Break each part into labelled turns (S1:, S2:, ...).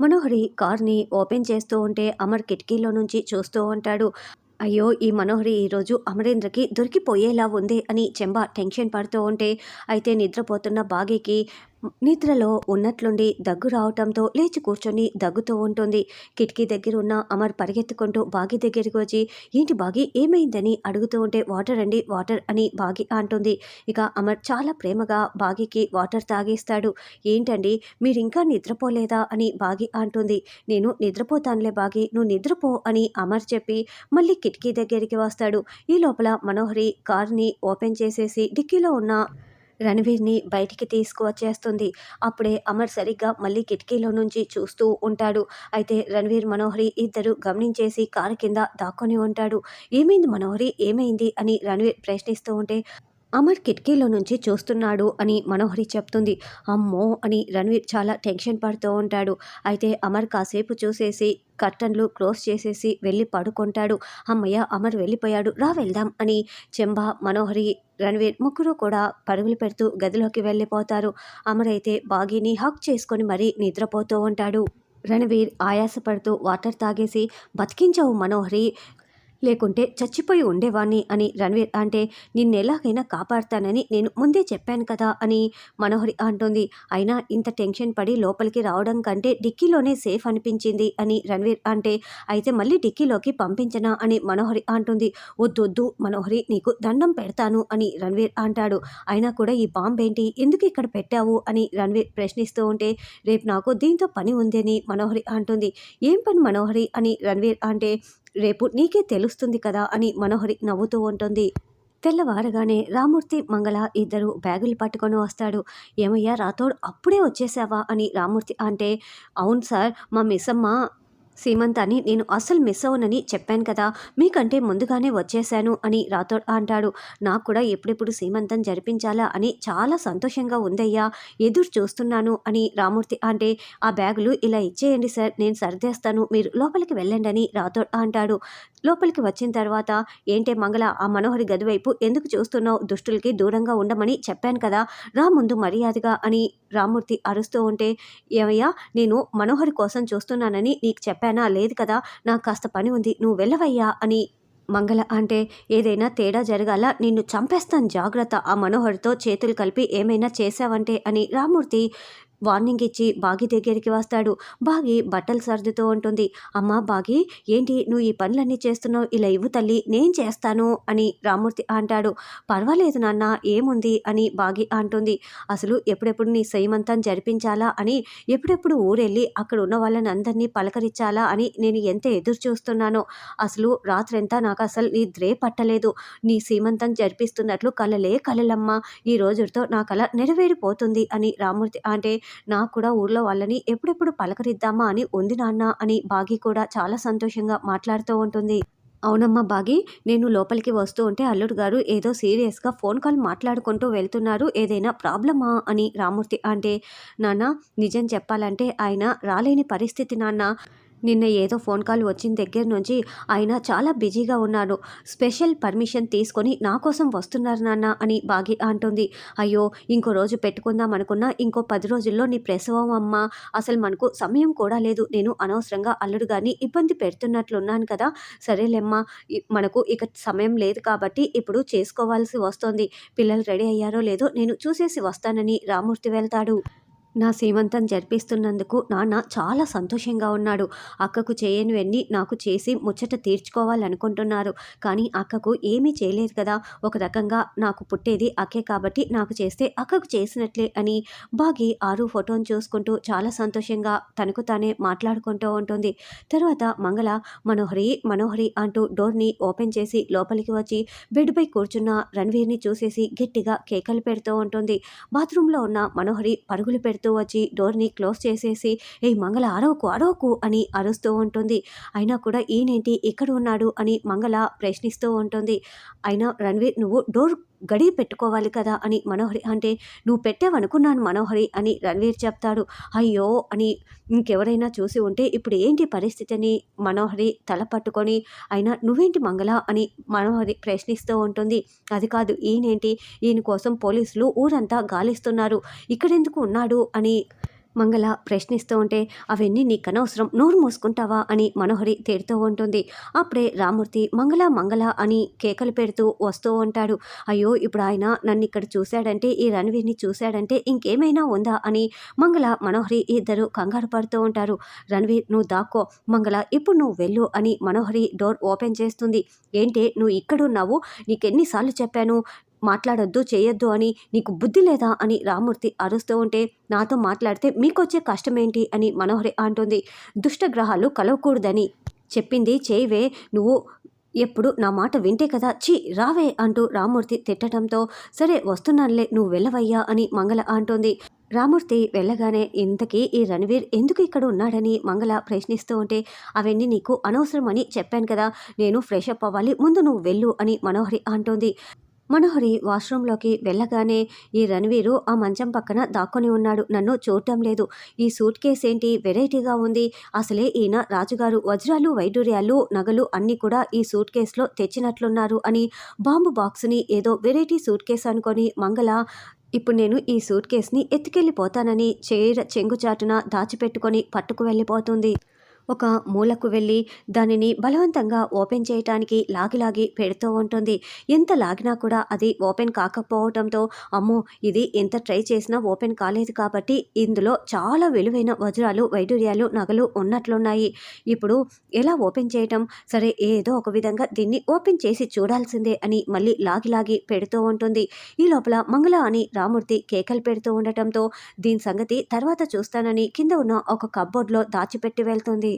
S1: మనోహరి కార్ని ఓపెన్ చేస్తూ ఉంటే అమర్ కిటికీలో నుంచి చూస్తూ ఉంటాడు. అయ్యో ఈ మనోహరి ఈరోజు అమరేంద్రకి దొరికిపోయేలా ఉంది అని చెంబ టెన్షన్ పడుతూ ఉంటే అయితే నిద్రపోతున్న బాగీకి నిద్రలో ఉన్నట్లుండి దగ్గు రావటంతో లేచి కూర్చొని దగ్గుతూ ఉంటుంది. కిటికీ దగ్గర ఉన్న అమర్ పరిగెత్తుకుంటూ బాగి దగ్గరికి వచ్చి ఏంటి బాగి ఏమైందని? అడుగుతూ ఉంటే వాటర్ అండి వాటర్ అని బాగి అంటుంది. ఇక అమర్ చాలా ప్రేమగా బాగికి వాటర్ తాగేస్తాడు. ఏంటండి మీరు ఇంకా నిద్రపోలేదా? అని బాగి అంటుంది. నేను నిద్రపోతానులే బాగి నువ్వు నిద్రపో అని అమర్ చెప్పి మళ్ళీ కిటికీ దగ్గరికి వస్తాడు. ఈ లోపల మనోహరి కార్ని ఓపెన్ చేసేసి డిక్కీలో ఉన్న రణవీర్ని బయటికి తీసుకువచ్చేస్తుంది. అప్పుడే అమర్ సరిగ్గా మళ్ళీ కిటికీలో నుంచి చూస్తూ ఉంటాడు. అయితే రణవీర్ మనోహరి ఇద్దరు గమనించేసి కారు కింద దాక్కొని ఉంటాడు. ఏమైంది మనోహరి? ఏమైంది? అని రణవీర్ ప్రశ్నిస్తూ ఉంటే అమర్ కిటికీలో నుంచి చూస్తున్నాడు అని మనోహరి చెప్తుంది. అమ్మో అని రణవీర్ చాలా టెన్షన్ పడుతూ ఉంటాడు. అయితే అమర్ కాసేపు చూసేసి కర్టన్లు క్లోజ్ చేసేసి వెళ్ళి పడుకుంటాడు. అమ్మయ్య అమర్ వెళ్ళిపోయాడు. రా వెళ్దాం అని చెంబ మనోహరి రణవీర్ ముగ్గురు కూడా పరుగులు పెడుతూ గదిలోకి వెళ్ళిపోతారు. అమర్ అయితే బాగీని హక్ చేసుకొని మరీ నిద్రపోతూ ఉంటాడు. రణవీర్ ఆయాసపడుతూ వాటర్ తాగేసి బతికించావు మనోహరి. లేకుంటే చచ్చిపోయి ఉండేవాణ్ణి అని రణవీర్ అంటే నిన్నెలాగైనా కాపాడుతానని నేను ముందే చెప్పాను కదా అని మనోహరి అంటుంది. అయినా ఇంత టెన్షన్ పడి లోపలికి రావడం కంటే డిక్కీలోనే సేఫ్ అనిపించింది అని రణవీర్ అంటే అయితే మళ్ళీ డిక్కీలోకి పంపించనా? అని మనోహరి అంటుంది. వద్దొద్దు మనోహరి నీకు దండం పెడతాను అని రణవీర్ అంటాడు. అయినా కూడా ఈ బాంబు ఏంటి? ఎందుకు ఇక్కడ పెట్టావు? అని రణవీర్ ప్రశ్నిస్తూ ఉంటే రేపు నాకు దీంతో పని ఉందని మనోహరి అంటుంది. ఏం పని మనోహరి? అని రణవీర్ అంటే రేపు నీకే తెలుస్తుంది కదా అని మనోహరి నవ్వుతూ ఉంటుంది. తెల్లవారగానే రామూర్తి మంగళ ఇద్దరు బ్యాగులు పట్టుకొని వస్తాడు. ఏమయ్యా రాతోడు అప్పుడే వచ్చేసావా అని రామూర్తి అంటే అవును సార్ మా మిస్సమ్మ సీమంతాన్ని నేను అస్సలు మిస్ అవ్వనని చెప్పాను కదా మీకంటే ముందుగానే వచ్చేశాను అని రాథోడ్ అంటాడు. నాకు కూడా ఎప్పుడెప్పుడు సీమంతం జరిపించాలా అని చాలా సంతోషంగా ఉందయ్యా ఎదురు చూస్తున్నాను అని రామూర్తి అంటే ఆ బ్యాగులు ఇలా ఇచ్చేయండి సార్ నేను సర్దేస్తాను మీరు లోపలికి వెళ్ళండి అని రాథోడ్ అంటాడు. లోపలికి వచ్చిన తర్వాత ఏంటే మంగళ ఆ మనోహరి గదివైపు ఎందుకు చూస్తున్నావు? దుష్టులకి దూరంగా ఉండమని చెప్పాను కదా. రా ముందు మర్యాదగా అని రామూర్తి అరుస్తూ ఉంటే ఏమయ్యా నేను మనోహరి కోసం చూస్తున్నానని నీకు చెప్పానా? లేదు కదా. నాకు కాస్త పని ఉంది. నువ్వు వెళ్ళవయ్యా అని మంగళ అంటే ఏదైనా తేడా జరగాల నిన్ను చంపేస్తాను జాగ్రత్త. ఆ మనోహరితో చేతులు కలిపి ఏమైనా చేశావంటే అని రామూర్తి వార్నింగ్ ఇచ్చి బాగి దగ్గరికి వస్తాడు. బాగి బట్టలు సర్దుతూ ఉంటుంది. అమ్మా బాగి ఏంటి నువ్వు ఈ పనులన్నీ చేస్తున్నావు? ఇలా ఇవ్వు తల్లి నేను చేస్తాను అని రామూర్తి అంటాడు. పర్వాలేదు నాన్న ఏముంది అని బాగి అంటుంది. అసలు ఎప్పుడెప్పుడు నీ సైమంతం జరిపించాలా అని ఎప్పుడెప్పుడు ఊరెళ్ళి అక్కడ ఉన్న వాళ్ళని అందరినీ పలకరించాలా అని నేను ఎంత ఎదురు చూస్తున్నానో. అసలు రాత్రంతా నాకు అసలు నీ ద్రే పట్టలేదు. నీ సీమంతం జరిపిస్తున్నట్లు కలలే కలలమ్మ. ఈ రోజుతో నా కళ నెరవేరిపోతుంది అని రామూర్తి అంటే నాకు కూడా ఊర్లో వాళ్ళని ఎప్పుడెప్పుడు పలకరిద్దామా అని ఉంది నాన్న అని బాగి కూడా చాలా సంతోషంగా మాట్లాడుతూ ఉంటుంది. అవునమ్మా బాగి నేను లోపలికి వస్తూ ఉంటే అల్లుడు గారు ఏదో సీరియస్గా ఫోన్ కాల్ మాట్లాడుకుంటూ వెళ్తున్నారు. ఏదైనా ప్రాబ్లమా అని రామూర్తి అంటే నాన్న నిజం చెప్పాలంటే ఆయన రాలేని పరిస్థితి నాన్న. నిన్న ఏదో ఫోన్ కాల్ వచ్చిన దగ్గర నుంచి ఆయన చాలా బిజీగా ఉన్నాడు. స్పెషల్ పర్మిషన్ తీసుకొని నా కోసం వస్తున్నారు నాన్న అని బాగి అంటుంది. అయ్యో ఇంకో రోజు పెట్టుకుందాం అనుకున్నా ఇంకో పది రోజుల్లో నీ ప్రసవం అమ్మ. అసలు మనకు సమయం కూడా లేదు. నేను అనవసరంగా అల్లుడు గారిని ఇబ్బంది పెడుతున్నట్లున్నాను కదా. సరేలేమ్మా మనకు ఇక సమయం లేదు కాబట్టి ఇప్పుడు చేసుకోవాల్సి వస్తుంది. పిల్లలు రెడీ అయ్యారో లేదో నేను చూసేసి వస్తానని రామూర్తి వెళ్తాడు. నా సీమంతం జరిపిస్తున్నందుకు నాన్న చాలా సంతోషంగా ఉన్నాడు. అక్కకు చేయనివన్నీ నాకు చేసి ముచ్చట తీర్చుకోవాలనుకుంటున్నారు. కానీ అక్కకు ఏమీ చేయలేదు కదా. ఒక రకంగా నాకు పుట్టేది అక్కే కాబట్టి నాకు చేస్తే అక్కకు చేసినట్లే అని బాగి ఆరు ఫోటోను చూసుకుంటూ చాలా సంతోషంగా తనకు తానే మాట్లాడుకుంటూ ఉంటుంది. తర్వాత మంగళ మనోహరి మనోహరి అంటూ డోర్ని ఓపెన్ చేసి లోపలికి వచ్చి బెడ్పై కూర్చున్న రణ్వీర్ని చూసేసి గట్టిగా కేకలు పెడుతూ ఉంటుంది. బాత్రూంలో ఉన్న మనోహరి పరుగులు పెడుతూ వచ్చి డోర్ని క్లోజ్ చేసేసి ఏ మంగళ అరవకు అరవకు అని అరుస్తూ ఉంటుంది. అయినా కూడా ఈయనేంటి ఇక్కడ ఉన్నాడు అని మంగళ ప్రశ్నిస్తూ ఉంటుంది. అయినా రణ్వీర్ నువ్వు డోర్ గడియ పెట్టుకోవాలి కదా అని మనోహరి అంటే నువ్వు పెట్టావనుకున్నాను మనోహరి అని రణ్వీర్ చెప్తాడు. అయ్యో అని ఇంకెవరైనా చూసి ఉంటే ఇప్పుడు ఏంటి పరిస్థితి అని మనోహరి తల పట్టుకొని అయినా నువ్వేంటి మంగళ? అని మనోహరి ప్రశ్నిస్తూ ఉంటుంది. అది కాదు ఈయనేంటి? ఈయన కోసం పోలీసులు ఊరంతా గాలిస్తున్నారు. ఇక్కడెందుకు ఉన్నాడు? అని మంగళ ప్రశ్నిస్తూ ఉంటే అవన్నీ నీకనవసరం నోరు మూసుకుంటావా? అని మనోహరి తేడుతూ ఉంటుంది. అప్పుడే రామూర్తి మంగళ మంగళ అని కేకలు పెడుతూ వస్తూ ఉంటాడు. అయ్యో ఇప్పుడు ఆయన నన్ను ఇక్కడ చూశాడంటే ఈ రణవీర్ని చూశాడంటే ఇంకేమైనా ఉందా? అని మంగళ మనోహరి ఇద్దరు కంగారు పడుతూ ఉంటారు. రణవీర్ నువ్వు దాక్కో. మంగళ ఇప్పుడు నువ్వు వెళ్ళు అని మనోహరి డోర్ ఓపెన్ చేస్తుంది. ఏంటి నువ్వు ఇక్కడున్నావు? నీకెన్నిసార్లు చెప్పాను? మాట్లాడొద్దు చేయొద్దు అని నీకు బుద్ధి లేదా అని రామూర్తి అరుస్తూ ఉంటే నాతో మాట్లాడితే మీకొచ్చే కష్టమేంటి అని మనోహరి అంటుంది. దుష్టగ్రహాలు కలవకూడదని చెప్పింది చేయవే నువ్వు ఎప్పుడు నా మాట వింటే కదా చి రావే అంటూ రామూర్తి తిట్టడంతో సరే వస్తున్నానులే నువ్వు వెళ్ళవయ్యా అని మంగళ అంటోంది. రామూర్తి వెళ్ళగానే ఇంతకీ ఈ రణవీర్ ఎందుకు ఇక్కడ ఉన్నాడని మంగళ ప్రశ్నిస్తూ ఉంటే అవన్నీ నీకు అనవసరమని చెప్పాను కదా నేను ఫ్రెష్ అప్ అవ్వాలి ముందు నువ్వు వెళ్ళు అని మనోహరి అంటోంది. మనోహరి వాష్రూంలోకి వెళ్ళగానే ఈ రణవీరు ఆ మంచం పక్కన దాక్కుని ఉన్నాడు. నన్ను చూడటం లేదు. ఈ సూట్ కేస్ ఏంటి? వెరైటీగా ఉంది. అసలే ఈయన రాజుగారు. వజ్రాలు వైడూర్యాలు నగలు అన్నీ కూడా ఈ సూట్ కేసులో తెచ్చినట్లున్నారు అని బాంబు బాక్స్ని ఏదో వెరైటీ సూట్ కేస్ అనుకొని మంగళ ఇప్పుడు నేను ఈ సూట్ కేస్ని ఎత్తుకెళ్ళిపోతానని చీర చెంగుచాటున దాచిపెట్టుకొని పట్టుకు వెళ్ళిపోతుంది. ఒక మూలకు వెళ్ళి దానిని బలవంతంగా ఓపెన్ చేయటానికి లాగిలాగి పెడుతూ ఉంటుంది. ఎంత లాగినా కూడా అది ఓపెన్ కాకపోవడంతో అమ్మో ఇది ఎంత ట్రై చేసినా ఓపెన్ కాలేదు కాబట్టి ఇందులో చాలా విలువైన వజ్రాలు వైడూర్యాలు నగలు ఉన్నట్లున్నాయి. ఇప్పుడు ఎలా ఓపెన్ చేయటం? సరే ఏదో ఒక విధంగా దీన్ని ఓపెన్ చేసి చూడాల్సిందే అని మళ్ళీ లాగిలాగి పెడుతూ ఉంటుంది. ఈ లోపల మంగళ అని రామూర్తి కేకలు పెడుతూ ఉండటంతో దీని సంగతి తర్వాత చూస్తానని కింద ఉన్న ఒక కబ్బోర్డ్లో దాచిపెట్టి వెళ్తుంది.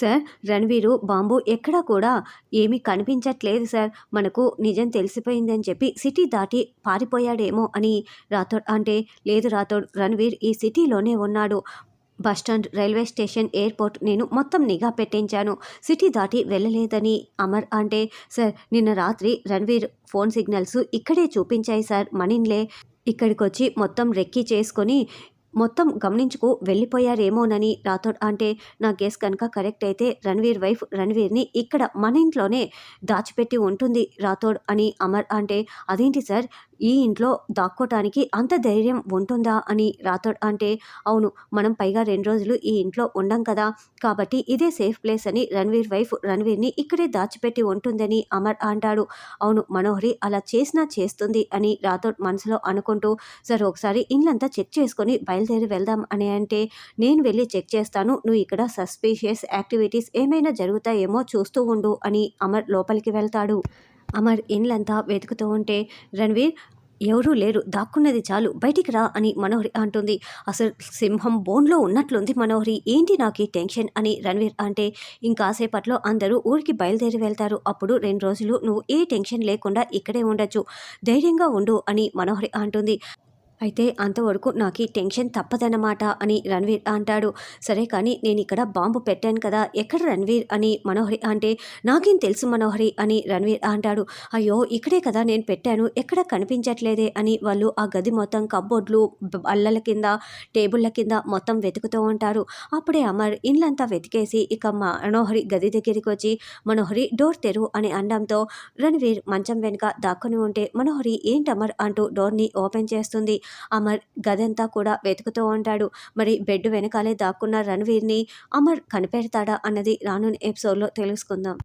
S1: సార్ రణవీరు బాంబు ఎక్కడా కూడా ఏమీ కనిపించట్లేదు సార్. మనకు నిజం తెలిసిపోయిందని చెప్పి సిటీ దాటి పారిపోయాడేమో అని రాథోడ్ అంటే లేదు రాథోడ్ రణవీర్ ఈ సిటీలోనే ఉన్నాడు. బస్టాండ్ రైల్వే స్టేషన్ ఎయిర్పోర్ట్ నేను మొత్తం నిఘా పెట్టించాను. సిటీ దాటి వెళ్ళలేదని అమర్ అంటే సార్ నిన్న రాత్రి రణవీర్ ఫోన్ సిగ్నల్స్ ఇక్కడే చూపించాయి సార్ మనిన్లే. ఇక్కడికి వచ్చి మొత్తం రెక్కీ చేసుకొని మొత్తం గమనించుకు వెళ్ళిపోయారేమోనని రాథోడ్ అంటే నా గెస్ కనుక కరెక్ట్ అయితే రణవీర్ వైఫ్ రణవీర్ని ఇక్కడ మన ఇంట్లోనే దాచిపెట్టి ఉంటుంది రాథోడ్ అని అమర్ అంటే అదేంటి సార్? ఈ ఇంట్లో దాక్కోటానికి అంత ధైర్యం ఉంటుందా అని రాథోడ్ అంటే అవును మనం పైగా రెండు రోజులు ఈ ఇంట్లో ఉండం కదా. కాబట్టి ఇదే సేఫ్ ప్లేస్ అని రణవీర్ వైఫ్ రణవీర్ని ఇక్కడే దాచిపెట్టి ఉంటుందని అమర్ అంటాడు. అవును మనోహరి అలా చేసినా చేస్తుంది అని రాథోడ్ మనసులో అనుకుంటూ సరే ఒకసారి ఇల్లంతా చెక్ చేసుకొని బయలుదేరి వెళ్దాం అని అంటే నేను వెళ్ళి చెక్ చేస్తాను నువ్వు ఇక్కడ సస్పీషియస్ యాక్టివిటీస్ ఏమైనా జరుగుతాయేమో చూస్తూ ఉండు అని అమర్ లోపలికి వెళ్తాడు. అమర్ ఇండ్లంతా వెతుకుతూ ఉంటే రణవీర్ ఎవరూ లేరు. దాక్కున్నది చాలు. బయటికి రా అని మనోహరి అంటుంది. అసలు సింహం బోన్లో ఉన్నట్లుంది మనోహరి. ఏంటి నాకు ఈ టెన్షన్? అని రణవీర్ అంటే ఇంకాసేపట్లో అందరూ ఊరికి బయలుదేరి వెళ్తారు. అప్పుడు రెండు రోజులు నువ్వు ఏ టెన్షన్ లేకుండా ఇక్కడే ఉండొచ్చు. ధైర్యంగా ఉండు అని మనోహరి అంటుంది. అయితే అంతవరకు నాకు ఈ టెన్షన్ తప్పదన్నమాట అని రణవీర్ అంటాడు. సరే కానీ నేను ఇక్కడ బాంబు పెట్టాను కదా ఎక్కడ రణవీర్ అని మనోహరి అంటే నాకేం తెలుసు మనోహరి అని రణవీర్ అంటాడు. అయ్యో ఇక్కడే కదా నేను పెట్టాను ఎక్కడ కనిపించట్లేదే అని వాళ్ళు ఆ గది మొత్తం కబ్బోర్డ్లు అల్లల కింద టేబుళ్ళ కింద మొత్తం వెతుకుతూ ఉంటారు. అప్పుడే అమర్ ఇండ్లంతా వెతికేసి ఇక మనోహరి గది దగ్గరికి వచ్చి మనోహరి డోర్ తెరు అని అనడంతో రణవీర్ మంచం వెనుక దాక్కుని ఉంటే మనోహరి ఏంటమర్ అంటూ డోర్ని ఓపెన్ చేస్తుంది. అమర్ గదంతా కూడా వెతుకుతూ ఉంటాడు. మరి బెడ్ వెనకాలే దాక్కున్న రణవీర్ని అమర్ కనిపెడతాడా అన్నది రానున్న ఎపిసోడ్లో తెలుసుకుందాం.